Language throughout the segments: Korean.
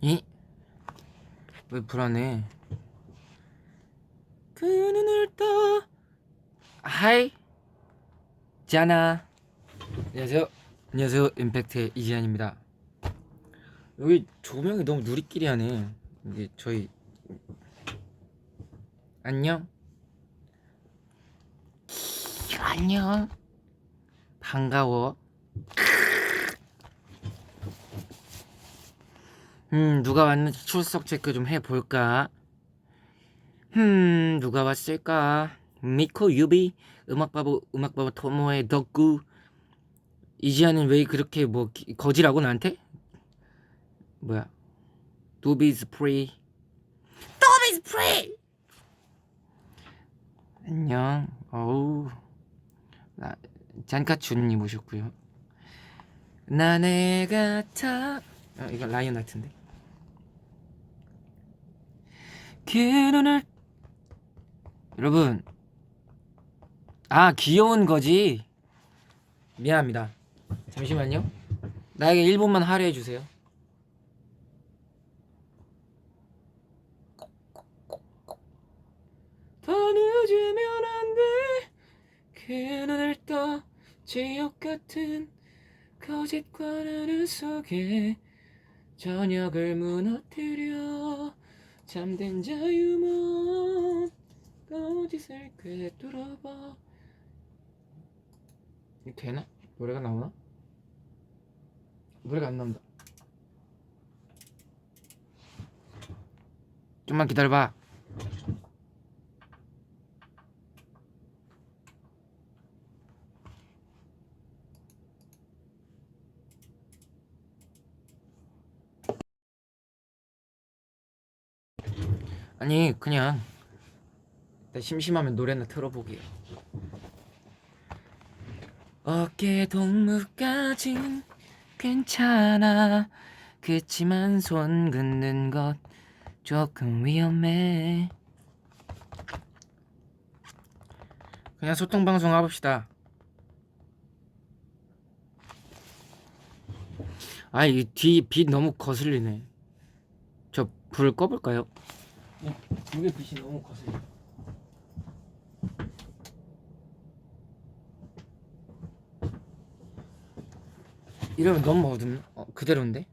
이? 왜 불안해? 그 눈을 떠. 하이. 자나. 안녕하세요. 안녕하세요. 임팩트의 이지한입니다. 여기 조명이 너무 누리끼리 하네. 이게 저희 안녕? 안녕. 반가워 음, 누가 왔는지 출석 체크 좀 해볼까? 음, 누가 왔을까? 미코 유비, 음악바보, 음악바보 토모의 덕구. 이지아는 왜 그렇게 뭐, 기- 거지라고 나한테? 뭐야? 두비즈 프리. 두비즈 프리! 안녕. 어우. 나, 잔카춘님 오셨고요. 나 내가 타. 아, 이거 라이언 같은데. 그 눈을. 여러분. 아 귀여운 거지. 미안합니다. 잠시만요. 나에게 1분만 할애해 주세요. 더 늦으면 안돼 그 눈을 떠 지옥 같은 거짓과 나는 속에 저녁을 무너뜨려 잠든 자유먼 거짓을 꿰뚫어봐 이거 되나? 노래가 나오나? 노래가 안 나온다 좀만 기다려봐 아니 그냥. 나 심심하면 노래나 틀어보게요. 어깨 동무까진 괜찮아. 그치만 손 긋는 것 조금 위험해. 그냥 소통 방송 해봅시다. 아 이 뒤 빛 너무 거슬리네. 저 불을 꺼볼까요? 이게 빛이 너무 거슬려. 이러면 너무 어둡나? 어, 그대로인데?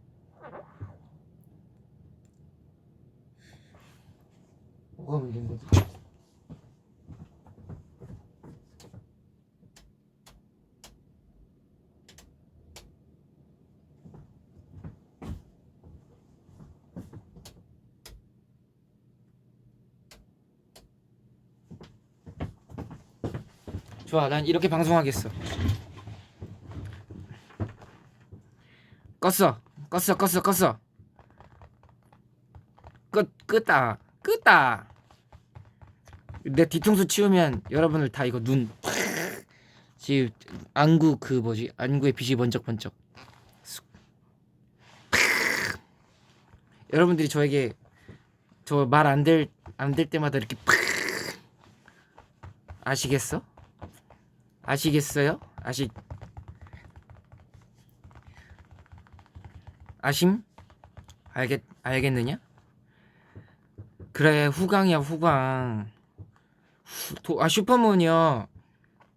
좋아, 난 이렇게 방송하겠어. 껐어, 껐어, 껐어, 껐어. 끄, 끄다, 끄다. 내 뒤통수 치우면 여러분들 다 이거 눈 지금 안구 그 뭐지 안구에 빛이 번쩍번쩍. 쑥. 여러분들이 저에게 저 말 안 될 안 될 때마다 이렇게 아시겠어? 아시겠어요? 아시 아심? 알겠 알겠느냐? 그래 후광이야 후광. 후- 도, 아 슈퍼문이요.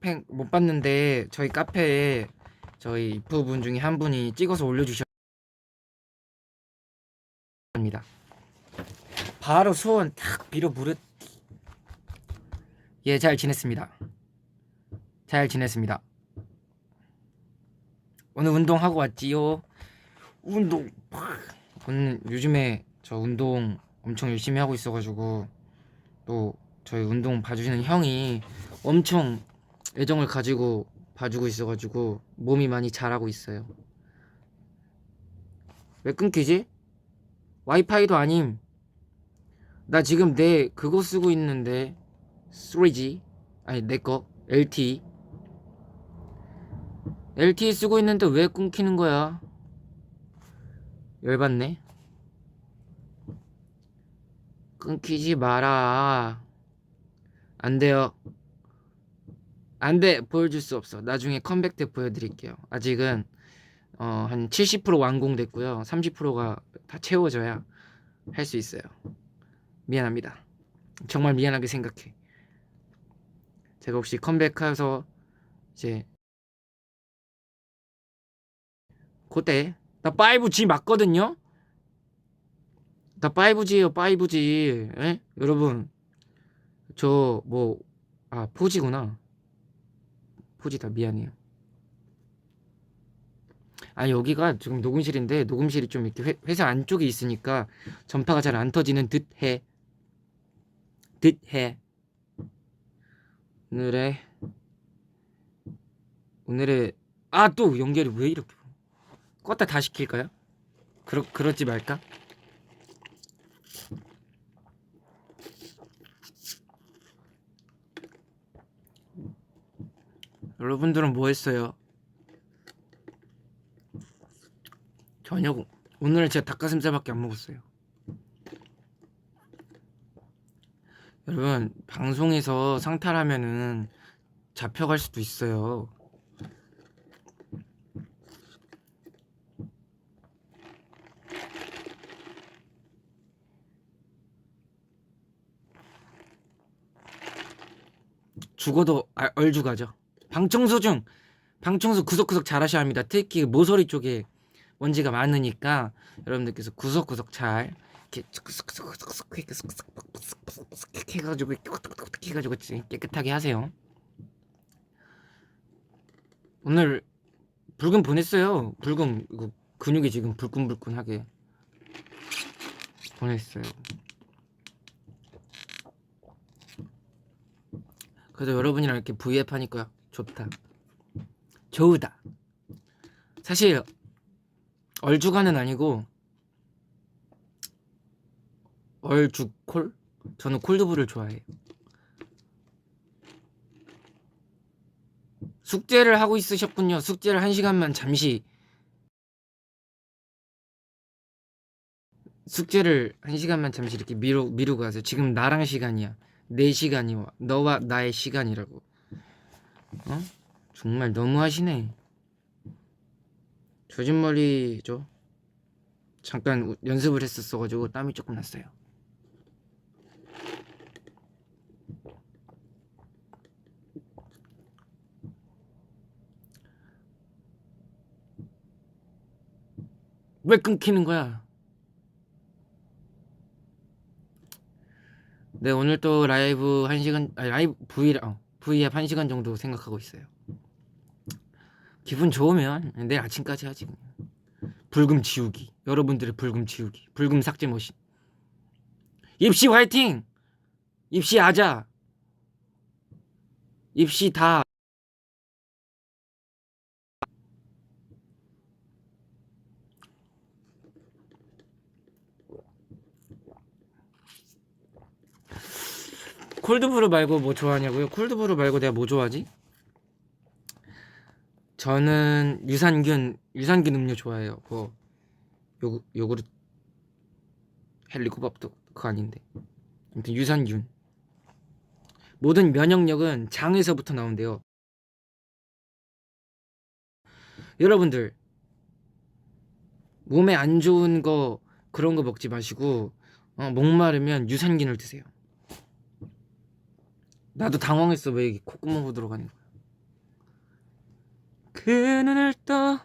팬못 봤는데 저희 카페에 저희 이프분 중에 한 분이 찍어서 올려주셨습니다. 바로 소원 탁 빌어 부르. 예, 잘 지냈습니다. 잘 지냈습니다. 오늘 운동하고 왔지요. 운동. 오늘 요즘에 저 운동 엄청 열심히 하고 있어가지고 또 저희 운동 봐주시는 형이 엄청 애정을 가지고 봐주고 있어가지고 몸이 많이 자라고 있어요. 왜 끊기지? 와이파이도 아님. 나 지금 내 그거 쓰고 있는데 3G 아니 내 거 LTE LTE 쓰고 있는데 왜 끊기는 거야? 열받네. 끊기지 마라. 안 돼요. 안 돼. 보여줄 수 없어. 나중에 컴백 때 보여드릴게요. 아직은 어, 한 70% 완공됐고요. 30%가 다 채워져야 할 수 있어요. 미안합니다. 정말 미안하게 생각해. 제가 혹시 컴백해서 이제 그때 나 5G 맞거든요. 나 5G예요, 5G. 에? 여러분, 저 뭐 아, 4G구나. 4G다 미안해요. 아 여기가 지금 녹음실인데 녹음실이 좀 이렇게 회, 회사 안쪽에 있으니까 전파가 잘 안 터지는 듯해 듯해 오늘의 오늘의 아 또 연결이 왜 이렇게 껐다 다 시 킬까요? 그러 그러지 말까? 여러분들은 뭐 했어요? 저녁 오늘은 제가 닭가슴살밖에 안 먹었어요. 여러분 방송에서 상탈하면은 잡혀갈 수도 있어요. 죽어도 아, 얼죽 하죠. 방청소 중 방청소 구석구석 잘 하셔야 합니다. 특히 모서리 쪽에 먼지가 많으니까 여러분들께서 구석구석 잘 이렇게 구석구석구석 해가지고 깨끗하게 하세요. 오늘 붉은 보냈어요. 붉은 근육이 지금 불끈불끈하게 보냈어요. 그래도 여러분이랑 이렇게 V앱 하니까 좋다. 좋다. 사실 얼주가는 아니고 얼주콜? 저는 콜드브를 좋아해요. 숙제를 하고 있으셨군요. 숙제를 한 시간만 잠시 숙제를 한 시간만 잠시 이렇게 미루 미루고 가세요. 지금 나랑 시간이야. 내 시간이 너와 나의 시간이라고. 어? 정말 너무하시네. 젖은 머리죠. 잠깐 우- 연습을 했었어가지고 땀이 조금 났어요. 왜 끊기는 거야? 네 오늘 또 라이브 1시간 아니 라이브 V 어, V앱 1시간 정도 생각하고 있어요. 기분 좋으면 내일 아침까지 하지. 불금 지우기. 여러분들의 불금 지우기. 불금 삭제 머신. 입시 화이팅! 입시 아자! 입시 다 콜드브루 말고 뭐 좋아하냐고요? 콜드브루 말고 내가 뭐 좋아하지? 저는 유산균 유산균 음료 좋아해요. 뭐요 요구르 헬리코밥도 그거 아닌데. 아무튼 유산균. 모든 면역력은 장에서부터 나온대요. 여러분들 몸에 안 좋은 거 그런 거 먹지 마시고 어, 목마르면 유산균을 드세요. 나도 당황했어 왜 이게 콧구멍으로 들어가는 거야. 그 눈을 떠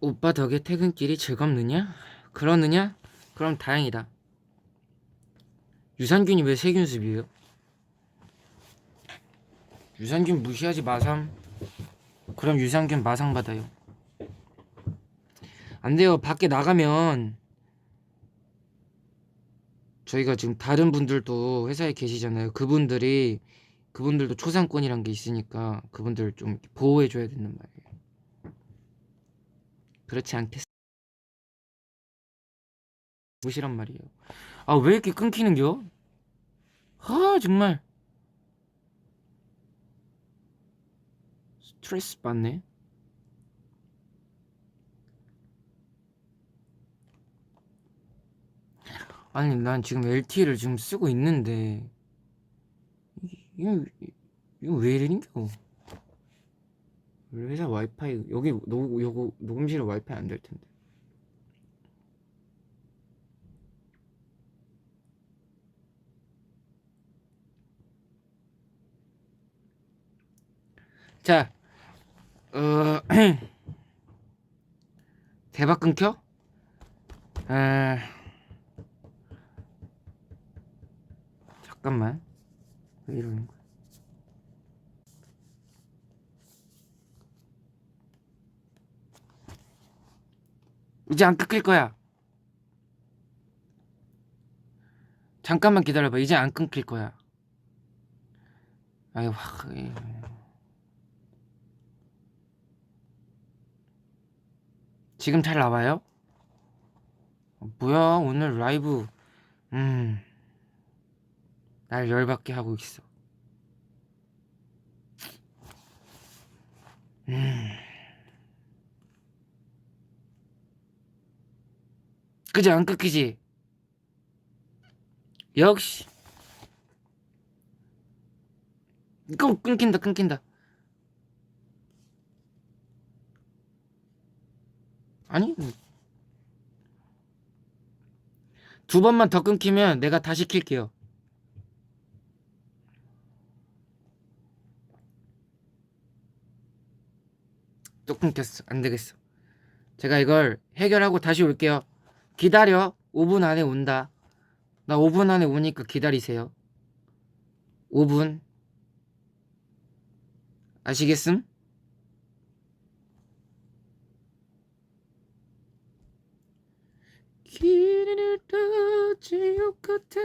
오빠 덕에 퇴근길이 즐겁느냐? 그러느냐? 그럼 다행이다. 유산균이 왜 세균습이에요? 유산균 무시하지 마삼. 그럼 유산균 마상 받아요. 안 돼요. 밖에 나가면 저희가 지금 다른 분들도 회사에 계시잖아요. 그분들이 그분들도 초상권이란 게 있으니까 그분들 좀 보호해 줘야 된단 말이에요. 그렇지 않겠어? 무시란 말이에요. 아, 왜 이렇게 끊기는겨? 아, 정말. 스트레스 받네. 아니 난 지금 LTE를 지금 쓰고 있는데 이- 이거 이거 왜 이러는겨? 회사 와이파이 여기 노 요거 녹음실에 와이파이 안 될 텐데. 자, 어 대박 끊겨? 아 잠깐만 왜 이러는 거야? 이제 안 끊길 거야. 잠깐만 기다려봐. 이제 안 끊길 거야. 아유, 확. 이- 지금 잘 나와요? 어, 뭐야, 오늘 라이브, 음, 날 열받게 하고 있어. 음. 그지 안 끊기지? 역시 이거 끊긴다 끊긴다 아니 두 번만 더 끊기면 내가 다시 킬게요 또 끊겼어. 안 되겠어. 제가 이걸 해결하고 다시 올게요. 기다려. 5분 안에 온다. 나 5분 안에 오니까 기다리세요. 5분. 아시겠음? 길을 떠 지옥 같은